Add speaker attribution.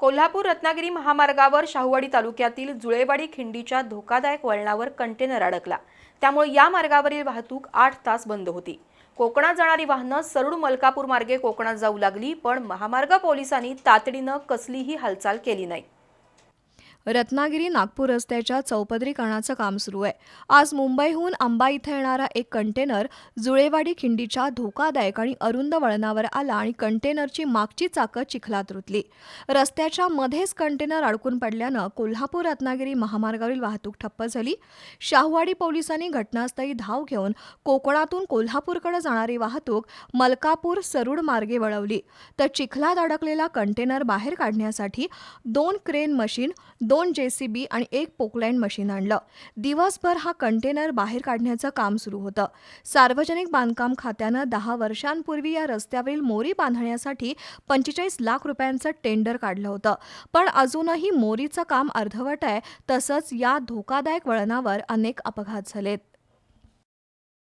Speaker 1: कोल्हापूर रत्नागिरी महामार्गावर शाहूवाडी तालुक्यातील जुळेवाडी खिंडीच्या धोकादायक वळणावर कंटेनर अडकला. त्यामुळे या मार्गावरील वाहतूक आठ तास बंद होती. कोकणात जाणारी वाहनं सरळ मलकापूर मार्गे कोकणात जाऊ लागली पण महामार्ग पोलिसांनी तातडीनं कसलीही हालचाल केली नाही.
Speaker 2: रत्नागिरी नागपूर रस्त्याच्या चौपदरीकरणाचं काम सुरू आहे. आज मुंबईहून अंबा इथं येणारा एक कंटेनर जुळेवाडी खिंडीच्या धोकादायक आणि अरुंद वळणावर आला आणि कंटेनरची मागची चाकं चिखलात रुतली. रस्त्याच्या मध्येच कंटेनर अडकून पडल्यानं कोल्हापूर रत्नागिरी महामार्गावरील वाहतूक ठप्प झाली. शाहूवाडी पोलिसांनी घटनास्थळी धाव घेऊन कोकणातून कोल्हापूरकडे जाणारी वाहतूक मलकापूर सरुड मार्गे वळवली. तर चिखलात अडकलेला कंटेनर बाहेर काढण्यासाठी दोन क्रेन मशीन दोन दोन जेसीबी आणि एक पोकलँड मशीन आणलं. दिवसभर हा कंटेनर बाहेर काढण्याचं काम सुरू होतं. सार्वजनिक बांधकाम खात्यानं दहा वर्षांपूर्वी या रस्त्यावरील मोरी बांधण्यासाठी पंचेचाळीस लाख रुपयांचं टेंडर काढलं होतं. पण अजूनही मोरीचं काम अर्धवट आहे तसंच या धोकादायक वळणावर अनेक अपघात झालेत.